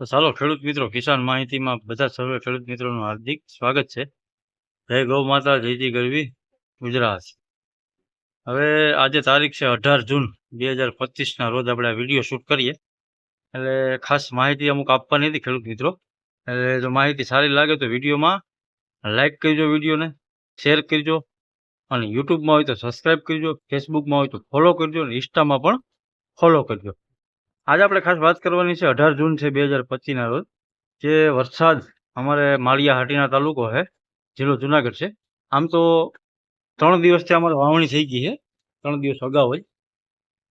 તો ચાલો ખેડૂત મિત્રો, કિસાન માહિતીમાં બધા સર્વે ખેડૂત મિત્રોનું હાર્દિક સ્વાગત છે. જય ગૌ માતા, જય જય ગરવી, ગુજરાત. હવે આજે તારીખ છે અઢાર જૂન બે હજાર પચીસના રોજ આપણે વીડિયો શૂટ કરીએ. એટલે ખાસ માહિતી અમુક આપવાની હતી ખેડૂત મિત્રો. એટલે જો માહિતી સારી લાગે તો વિડીયોમાં લાઈક કરજો વિડીયોને, શેર કરજો. અને યુટ્યુબમાં હોય તો સબસ્ક્રાઈબ કરજો, ફેસબુકમાં હોય તો ફોલો કરજો અને ઇન્સ્ટામાં પણ ફોલો કરજો. આજે આપણે ખાસ વાત કરવાની છે અઢાર જૂન છે બે હજાર પચીસના રોજ, જે વરસાદ અમારે માળિયા હાટીના તાલુકો છે, જિલ્લો જુનાગઢ છે. આમ તો ત્રણ દિવસથી અમારે વાવણી થઈ ગઈ છે, ત્રણ દિવસ અગાઉ જ.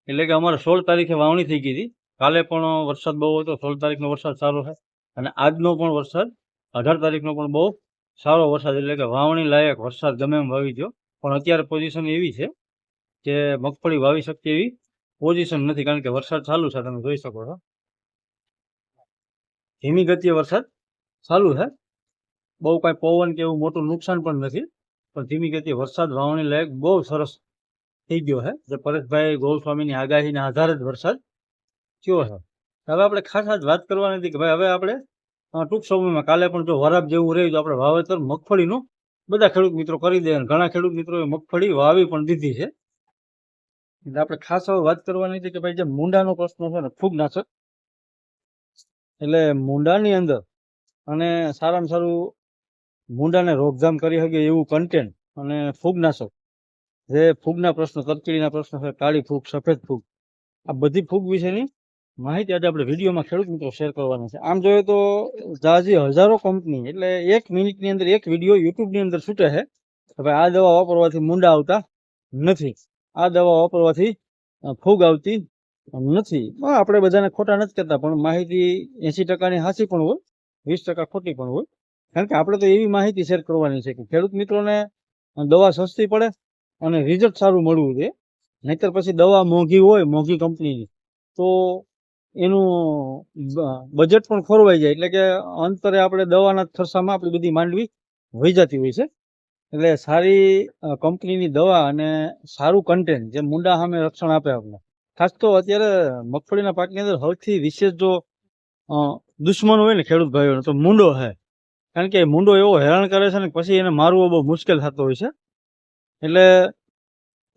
એટલે કે અમારે સોળ તારીખે વાવણી થઈ ગઈ હતી. કાલે પણ વરસાદ બહુ હતો, સોળ તારીખનો વરસાદ સારો છે. અને આજનો પણ વરસાદ, અઢાર તારીખનો પણ બહુ સારો વરસાદ. એટલે કે વાવણી લાયક વરસાદ ગમે એમ વાવી ગયો પણ અત્યારે પોઝિશન એવી છે કે મગફળી વાવી શકતી એવી પોઝિશન નથી, કારણ કે વરસાદ ચાલુ છે, તમે જોઈ શકો છો. ધીમી ગતિએ વરસાદ ચાલુ છે. બહુ કાંઈ પવન કે એવું મોટું નુકસાન પણ નથી, પણ ધીમી ગતિએ વરસાદ વાવણી લાયક બહુ સરસ થઈ ગયો છે. જે પરેશભાઈ ગૌસ્વામીની આગાહીના આધારે જ વરસાદ થયો છે. હવે આપણે ખાસ જ વાત કરવાની હતી કે ભાઈ હવે આપણે ટૂંક સમયમાં કાલે પણ જો વરાપ જેવું રહ્યું તો આપણે વાવેતર મગફળીનું બધા ખેડૂત મિત્રો કરી દે ઘણા ખેડૂત મિત્રોએ મગફળી વાવી પણ દીધી છે. એટલે આપણે ખાસ હવે વાત કરવાની છે કે ભાઈ જે મૂંડાનો પ્રશ્ન છે ને ફૂગનાશક એટલે મૂંડાની અંદર અને સારામાં સારું મૂંડાને રોકધામ કરી શકે એવું કન્ટેન્ટ અને ફૂગનાશક જે ફૂગના પ્રશ્ન તરકીડીના પ્રશ્ન છે, કાળી ફૂગ, સફેદ ફૂગ, આ બધી ફૂગ વિશેની માહિતી આજે આપણે વિડીયોમાં ખેડૂત મિત્રો શેર કરવાના છે. આમ જોઈએ તો જાજી હજારો કંપની, એટલે એક મિનિટની અંદર એક વીડિયો યુટ્યુબની અંદર છૂટે છે. કે ભાઈ આ દવા વાપરવાથી મૂંડા આવતા નથી. આ દવા વાપરવાથી ફૂગ આવતી નથી. આપણે બધાને ખોટા નથી કહેતા, પણ માહિતી એસી ટકાની સાચી પણ હોય, વીસ ટકા ખોટી પણ હોય. કારણ કે આપણે તો એવી માહિતી શેર કરવાની છે કે ખેડૂત મિત્રોને દવા સસ્તી પડે અને રિઝલ્ટ સારું મળવું જોઈએ. નહીતર પછી દવા મોંઘી હોય, મોંઘી કંપનીની, તો એનું બજેટ પણ ખોરવાઈ જાય. એટલે કે અંતરે આપણે દવાના થરસામાં આપણી બધી માંડવી વહી જતી હોય છે. એટલે સારી કંપનીની દવા અને સારું કન્ટેન્ટ જે મુંડા સામે રક્ષણ આપે આપણે ખાસ તો અત્યારે મગફળીના પાકની અંદર સૌથી વિશેષ જો દુશ્મન હોય ને ખેડૂત ભાઈઓને, તો મૂંડો છે કારણ કે મૂંડો એવો હેરાન કરે છે ને પછી એને મારવો બહુ મુશ્કેલ થતો હોય છે. એટલે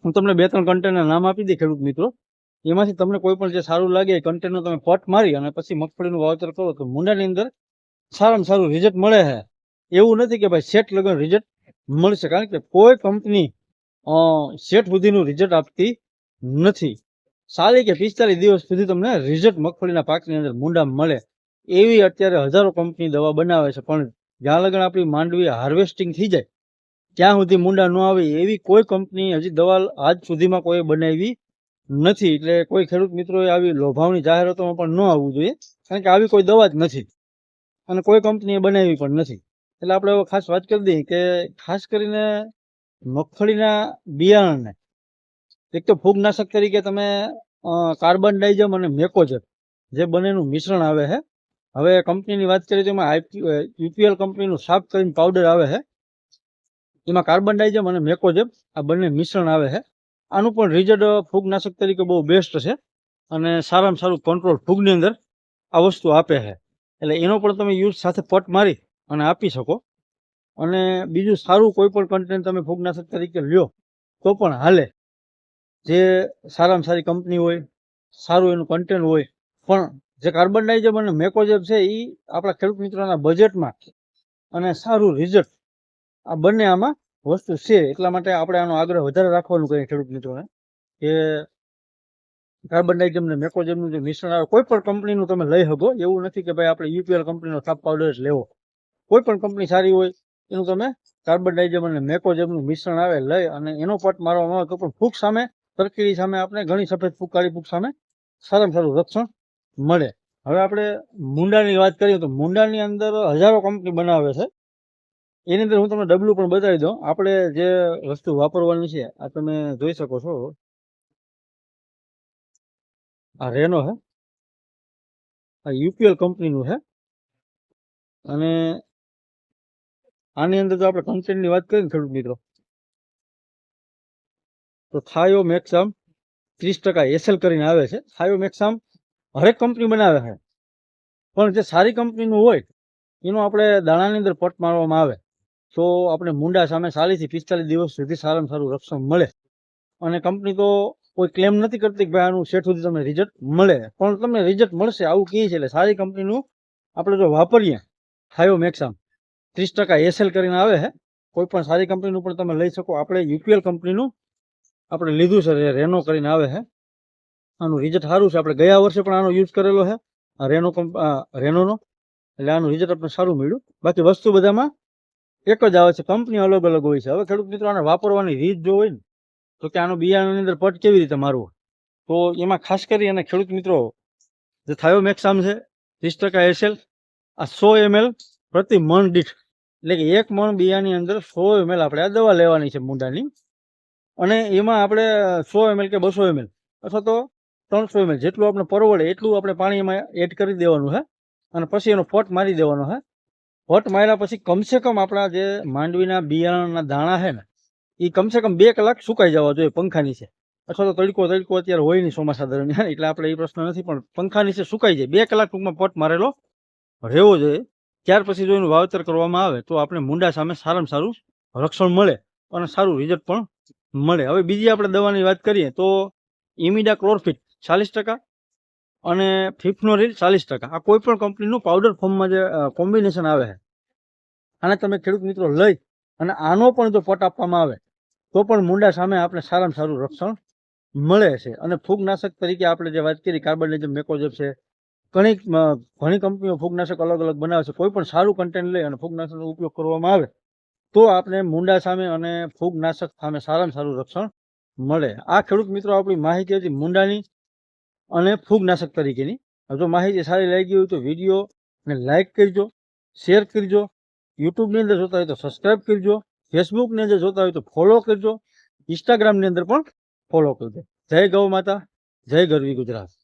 હું તમને બે ત્રણ કન્ટેનના નામ આપી દઈ ખેડૂત મિત્રો. એમાંથી તમને કોઈ પણ જે સારું લાગે એ કન્ટેનનું તમે પોટ મારી અને પછી મગફળીનું વાવેતર કરો તો મૂંડાની અંદર સારામાં સારું રિઝલ્ટ મળે છે એવું નથી કે ભાઈ સેટ લગન રિઝલ્ટ મળશે કારણ કે કોઈ કંપની સેટ સુધીનું રિઝલ્ટ આપતી નથી. સારી કે પિસ્તાલીસ દિવસ સુધી તમને રિઝલ્ટ મગફળીના પાકની અંદર મૂંડા મળે. એવી અત્યારે હજારો કંપની દવા બનાવે છે, પણ જ્યાં લગન આપણી માંડવી હાર્વેસ્ટિંગ થઈ જાય, ત્યાં સુધી મૂંડા ન આવે એવી કોઈ કંપની હજી દવા આજ સુધીમાં કોઈ બનાવી નથી. એટલે કોઈ ખેડૂત મિત્રોએ આવી લોભાવની જાહેરાતોમાં પણ ન આવવું જોઈએ, કારણ કે આવી કોઈ દવા જ નથી. અને કોઈ કંપનીએ બનાવી પણ નથી. એટલે આપણે ખાસ વાત કરી દઈએ કે ખાસ કરીને મગફળીના બિયારણને, એક તો ફૂગનાશક તરીકે તમે કાર્બન ડાઇઝમ અને મેકોજર જે બંનેનું મિશ્રણ આવે છે. હવે કંપનીની વાત કરીએ તો એમાં યુપીએલ કંપનીનું સાફ કરીને પાવડર આવે છે. એમાં કાર્બન ડાયજમ અને મેકોજેબ આ બંને મિશ્રણ આવે છે. આનું પણ રિઝલ્ટ ફૂગનાશક તરીકે બહુ બેસ્ટ છે અને સારામાં સારું કંટ્રોલ ફૂગની અંદર આ વસ્તુ આપે છે. એટલે એનો પણ તમે યુઝ સાથે પટ મારી અને આપી શકો. અને બીજું સારું કોઈ પણ કન્ટેન્ટ તમે ફૂગનાશક તરીકે લ્યો, તો પણ હાલે. જે સારામાં સારી કંપની હોય, સારું એનું કન્ટેન્ટ હોય, પણ જે કાર્બન ડાઇઝમ અને મેકોજેબ છે એ આપણા ખેડૂત મિત્રોના બજેટમાં અને સારું રિઝલ્ટ આ બંને આમાં વસ્તુ છે. એટલા માટે આપણે આનો આગ્રહ વધારે રાખવાનું કહીએ ખેડૂત મિત્રોને, કે કાર્બન ડાઇઝમ ને મેકોજેબનું જે મિશ્રણ આવે, કોઈ પણ કંપનીનું તમે લઈ શકો. એવું નથી કે ભાઈ આપણે યુપીએલ કંપનીનો સાફ પાવડર જ લેવો. કોઈ પણ કંપની સારી હોય, એનું તમે કાર્બન ડાઇઝમ અને મેકોજેબનું મિશ્રણ આવે, લઈ અને એનો પટ મારવામાં આવે તો પણ ફૂગ સામે તરકીરી સામે આપણે ઘણી સફેદ ફૂગ, કાળી ફૂગ સામે સારામાં સારું રક્ષણ મળે. હવે આપણે મુંડાની વાત કરીએ તો મુંડાની અંદર હજારો કંપની બનાવે છે. એની અંદર હું તમને ડબલું પણ બતાવી દઉં. આપણે જે વસ્તુ વાપરવાની છે, આ તમે જોઈ શકો છો. આ રેનો છે. આ યુપીએલ કંપનીનું છે. અને આની અંદર જો આપણે કન્ટેન્ટની વાત કરીએ ખેડૂત મિત્રો, તો થાયો મેક્સામ ત્રીસ ટકા એસએલ કરીને આવે છે. થાયો મેક્સામ હરેક કંપની બનાવે છે. પણ જે સારી કંપનીનું હોય, એનું આપણે દાણાની અંદર પટ મારવામાં આવે. તો આપણે મુંડા સામે ચાલીસથી પિસ્તાલીસ દિવસ સુધી સારામાં સારું રક્ષણ મળે. અને કંપની તો કોઈ ક્લેમ નથી કરતી કે ભાઈ આનું શેઠ સુધી તમને રિઝલ્ટ મળે. પણ તમને રિઝલ્ટ મળશે આવું કહે છે એટલે સારી કંપનીનું આપણે જો વાપરીએ થાયો મેક્સામ ત્રીસ ટકા એસએલ કરીને આવે છે કોઈ પણ સારી કંપનીનું પણ તમે લઈ શકો. આપણે યુપીએલ કંપનીનું આપણે લીધું છે રેનો કરીને આવે છે આનું રિઝલ્ટ સારું છે. આપણે ગયા વર્ષે પણ આનો યુઝ કરેલો છે રેનો રેનોનો એટલે આનું રિઝલ્ટ આપણે સારું મળ્યું. બાકી વસ્તુ બધામાં એક જ આવે છે. કંપની અલગ અલગ હોય છે. હવે ખેડૂત મિત્રો, આને વાપરવાની રીત જો હોય ને, તો કે આનું બિયારણની અંદર પટ કેવી રીતે મારવો? તો એમાં ખાસ કરી અને ખેડૂત મિત્રો, જે થાયો મેક્સામ છે, ત્રીસ ટકા એસએલ આ સો એમએલ પ્રતિ મણ દીઠ એટલે કે એક મણ બિયાની અંદર સો એમએલ આપણે આ દવા લેવાની છે મૂંડાની. અને એમાં આપણે સો એમએલ કે બસો એમએલ અથવા તો ત્રણસો એમએલ જેટલું આપણે પરવડે એટલું આપણે પાણીમાં એડ કરી દેવાનું છે અને પછી એનો ફોટ મારી દેવાનો છે ફોટ માર્યા પછી કમસે કમ આપણા જે માંડવીના બિયારણના દાણા છે ને એ કમસે કમ બે કલાક સુકાઈ જવા જોઈએ પંખા નીચે અથવા તો તડકો તડકો અત્યારે હોય નહીં ચોમાસા દરમિયાન, એટલે આપણે એ પ્રશ્ન નથી, પણ પંખા નીચે સુકાઈ જાય. બે કલાક ટૂંકમાં પોટ મારેલો રહેવો જોઈએ. ત્યાર પછી જો એનું વાવેતર કરવામાં આવે, તો આપણે મુંડા સામે સારામાં સારું રક્ષણ મળે અને સારું રિઝલ્ટ પણ મળે. હવે બીજી આપણે દવાની વાત કરીએ, તો ઇમિડા ક્લોરફિટ ચાલીસ ટકા અને ફિફ્નોરિલ ચાલીસ ટકા. આ કોઈ પણ કંપનીનું પાવડર ફોર્મમાં જે કોમ્બિનેશન આવે છે. આને તમે ખેડૂત મિત્રો લઈ અને આનો પણ જો પટ આપવામાં આવે, તો પણ મુંડા સામે આપણે સારામાં સારું રક્ષણ મળે છે. અને ફૂગનાશક તરીકે આપણે જે વાત કરી, કાર્બન મેકોજેબ છે ઘણી ઘણી કંપનીઓ ફૂગનાશક અલગ અલગ બનાવે છે. કોઈ પણ સારું કન્ટેન્ટ લઈ અને ફૂગનાશકનો ઉપયોગ કરવામાં આવે, તો આપણે મુંડા સામે અને ફૂગનાશક સામે સારામાં સારું રક્ષણ મળે. આ ખેડૂત મિત્રો, આપણી માહિતી હતી મુંડાની અને ફૂગનાશક તરીકેની. જો માહિતી સારી લાગી હોય તો વિડીયોને લાઈક કરજો, શેર કરજો, યુટ્યુબની અંદર જોતા હોય તો સબસ્ક્રાઈબ કરજો, ફેસબુકની અંદર જોતા હોય તો ફોલો કરજો, ઇન્સ્ટાગ્રામની અંદર પણ ફોલો કરજો. જય ગૌ માતા, જય ગરવી ગુજરાત.